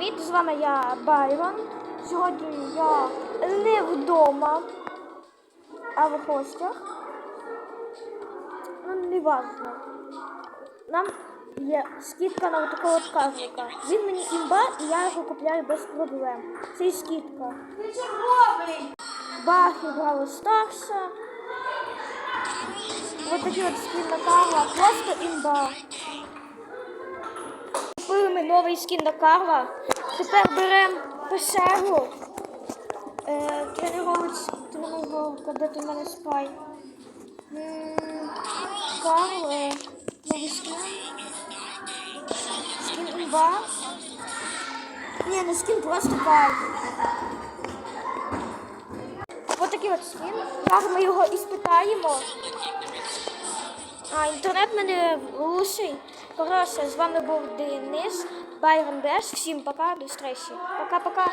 привіт! З вами я Байрон. Сьогодні я не вдома, а в гостях. Ну, не важно. Нам є скидка на такого от. Він мені імба, і я його купляю без проблем. Це і скидка. Бахи Браво Старса. Вот такі от скін на Карла. Просто імба. Новий скін на Карла. Тепер беремо пешеру. Е, тренувалка, де ти в мене спай. Карл, е, новий скін. Скін імба. Ні, не скін, просто. Ось такий от скін. Зараз ми його і спитаємо. А, інтернет в мене лучший. Коротше, з вами був Денис, Байрон Беш. Всім пока, до зустрічі. Пока-пока.